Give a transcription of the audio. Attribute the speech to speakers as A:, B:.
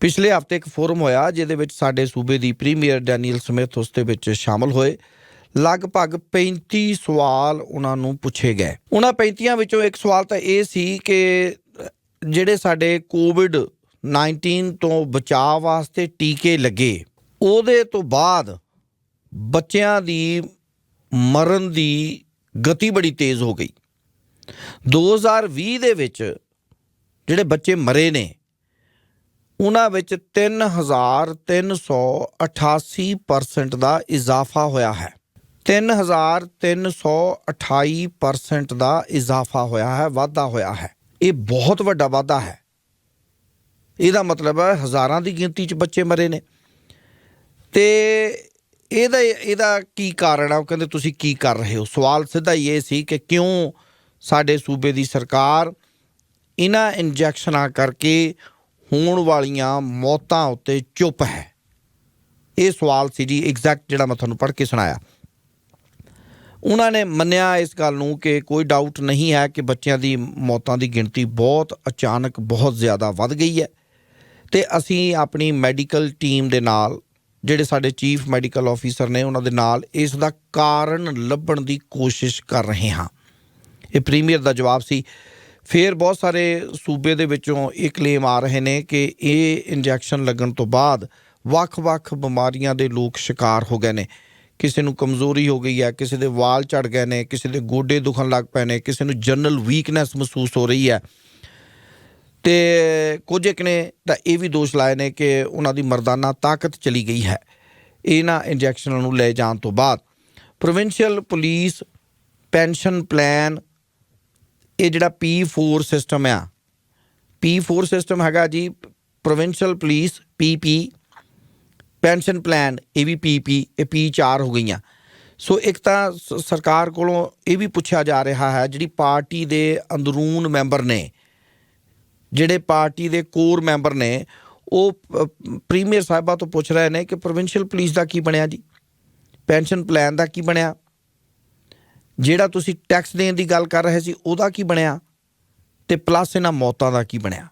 A: ਪਿਛਲੇ ਹਫ਼ਤੇ ਇੱਕ ਫੋਰਮ ਹੋਇਆ ਜਿਹਦੇ ਵਿੱਚ ਸਾਡੇ ਸੂਬੇ ਦੀ ਪ੍ਰੀਮੀਅਰ ਡੈਨੀਅਲ ਸਮਿਥ ਉਸ ਦੇ ਵਿੱਚ ਸ਼ਾਮਲ ਹੋਏ। ਲਗਭਗ 35 ਸਵਾਲ ਉਹਨਾਂ ਨੂੰ ਪੁੱਛੇ ਗਏ। ਉਹਨਾਂ 35 ਵਿੱਚੋਂ ਇੱਕ ਸਵਾਲ ਤਾਂ ਇਹ ਸੀ ਕਿ ਜਿਹੜੇ ਸਾਡੇ ਕੋਵਿਡ 19 ਤੋਂ ਬਚਾਅ ਵਾਸਤੇ ਟੀਕੇ ਲੱਗੇ, ਉਹਦੇ ਤੋਂ ਬਾਅਦ ਬੱਚਿਆਂ ਦੀ ਮਰਨ ਦੀ ਗਤੀ ਬੜੀ ਤੇਜ਼ ਹੋ ਗਈ। 2020 ਦੇ ਵਿੱਚ ਜਿਹੜੇ ਬੱਚੇ ਮਰੇ ਨੇ ਉਹਨਾਂ ਵਿੱਚ 3388% ਦਾ ਇਜ਼ਾਫਾ ਹੋਇਆ ਹੈ। 3328% ਦਾ ਇਜ਼ਾਫਾ ਹੋਇਆ ਹੈ, ਵਾਧਾ ਹੋਇਆ ਹੈ। ਇਹ ਬਹੁਤ ਵੱਡਾ ਵਾਧਾ ਹੈ। ਇਹਦਾ ਮਤਲਬ ਹੈ ਹਜ਼ਾਰਾਂ ਦੀ ਗਿਣਤੀ 'ਚ ਬੱਚੇ ਮਰੇ ਨੇ। ਤੇ ਇਹਦਾ ਇਹਦਾ ਕੀ ਕਾਰਨ ਆ? ਉਹ ਕਹਿੰਦੇ ਤੁਸੀਂ ਕੀ ਕਰ ਰਹੇ ਹੋ? ਸਵਾਲ ਸਿੱਧਾ ਹੀ ਇਹ ਸੀ ਕਿ ਕਿਉਂ ਸਾਡੇ ਸੂਬੇ ਦੀ ਸਰਕਾਰ ਇਹਨਾਂ ਇੰਜੈਕਸ਼ਨਾਂ ਕਰਕੇ ਹੋਣ ਵਾਲੀਆਂ ਮੌਤਾਂ ਉੱਤੇ ਚੁੱਪ ਹੈ। ਇਹ ਸਵਾਲ ਸੀ ਜੀ ਐਗਜ਼ੈਕਟ ਜਿਹੜਾ ਮੈਂ ਤੁਹਾਨੂੰ ਪੜ੍ਹ ਕੇ ਸੁਣਾਇਆ। ਉਹਨਾਂ ਨੇ ਮੰਨਿਆ ਇਸ ਗੱਲ ਨੂੰ ਕਿ ਕੋਈ ਡਾਊਟ ਨਹੀਂ ਹੈ ਕਿ ਬੱਚਿਆਂ ਦੀ ਮੌਤਾਂ ਦੀ ਗਿਣਤੀ ਬਹੁਤ ਅਚਾਨਕ ਬਹੁਤ ਜ਼ਿਆਦਾ ਵੱਧ ਗਈ ਹੈ। ਤੇ ਅਸੀਂ ਆਪਣੀ ਮੈਡੀਕਲ ਟੀਮ ਦੇ ਨਾਲ, ਜਿਹੜੇ ਸਾਡੇ ਚੀਫ ਮੈਡੀਕਲ ਆਫੀਸਰ ਨੇ, ਉਹਨਾਂ ਦੇ ਨਾਲ ਇਸ ਦਾ ਕਾਰਨ ਲੱਭਣ ਦੀ ਕੋਸ਼ਿਸ਼ ਕਰ ਰਹੇ ਹਾਂ। ਇਹ ਪ੍ਰੀਮੀਅਰ ਦਾ ਜਵਾਬ ਸੀ। ਫਿਰ ਬਹੁਤ ਸਾਰੇ ਸੂਬੇ ਦੇ ਵਿੱਚੋਂ ਇਹ ਕਲੇਮ ਆ ਰਹੇ ਨੇ ਕਿ ਇਹ ਇੰਜੈਕਸ਼ਨ ਲੱਗਣ ਤੋਂ ਬਾਅਦ ਵੱਖ-ਵੱਖ ਬਿਮਾਰੀਆਂ ਦੇ ਲੋਕ ਸ਼ਿਕਾਰ ਹੋ ਗਏ ਨੇ। ਕਿਸੇ ਨੂੰ ਕਮਜ਼ੋਰੀ ਹੋ ਗਈ ਹੈ, ਕਿਸੇ ਦੇ ਵਾਲ ਝੜ ਗਏ ਨੇ, ਕਿਸੇ ਦੇ ਗੋਡੇ ਦੁਖਣ ਲੱਗ ਪਏ ਨੇ, ਕਿਸੇ ਨੂੰ ਜਨਰਲ ਵੀਕਨੈਸ ਮਹਿਸੂਸ ਹੋ ਰਹੀ ਹੈ। ਤੇ ਕੁਝ ਇੱਕ ਨੇ ਤਾਂ ਇਹ ਵੀ ਦੋਸ਼ ਲਾਏ ਨੇ ਕਿ ਉਹਨਾਂ ਦੀ ਮਰਦਾਨਾ ਤਾਕਤ ਚਲੀ ਗਈ ਹੈ ਇਹਨਾਂ ਇੰਜੈਕਸ਼ਨਾਂ ਨੂੰ ਲੈ ਜਾਣ ਤੋਂ ਬਾਅਦ। ਪ੍ਰੋਵਿੰਸ਼ੀਅਲ ਪੁਲਿਸ ਪੈਨਸ਼ਨ ਪਲਾਨ ਇਹ ਜਿਹੜਾ P4 ਸਿਸਟਮ ਆ P4 ਸਿਸਟਮ ਹੈਗਾ ਜੀ provincial police PP pension plan, ਇਹ ਵੀ PP ਇਹ P4 ਹੋ ਗਈਆਂ। ਸੋ ਇੱਕ ਤਾਂ ਸਰਕਾਰ ਕੋਲੋਂ ਇਹ ਵੀ ਪੁੱਛਿਆ ਜਾ ਰਿਹਾ ਹੈ, ਜਿਹੜੀ ਪਾਰਟੀ ਦੇ ਅੰਦਰੂਨ ਮੈਂਬਰ ਨੇ, ਜਿਹੜੇ ਪਾਰਟੀ ਦੇ ਕੋਰ ਮੈਂਬਰ ਨੇ, ਉਹ ਪ੍ਰੀਮੀਅਰ ਸਾਹਿਬਾ ਤੋਂ ਪੁੱਛ ਰਹੇ ਨੇ ਕਿ ਪ੍ਰੋਵਿੰਸ਼ੀਅਲ ਪੁਲਿਸ ਦਾ ਕੀ ਬਣਿਆ ਜੀ? ਪੈਨਸ਼ਨ ਪਲਾਨ ਦਾ ਕੀ ਬਣਿਆ? ਜਿਹੜਾ ਤੁਸੀਂ ਟੈਕਸ ਦੇਣ ਦੀ ਗੱਲ ਕਰ ਰਹੇ ਸੀ, ਉਹਦਾ ਕੀ ਬਣਿਆ? ਤੇ ਪਲੱਸ ਇਹਨਾਂ ਮੌਤਾਂ ਦਾ ਕੀ ਬਣਿਆ?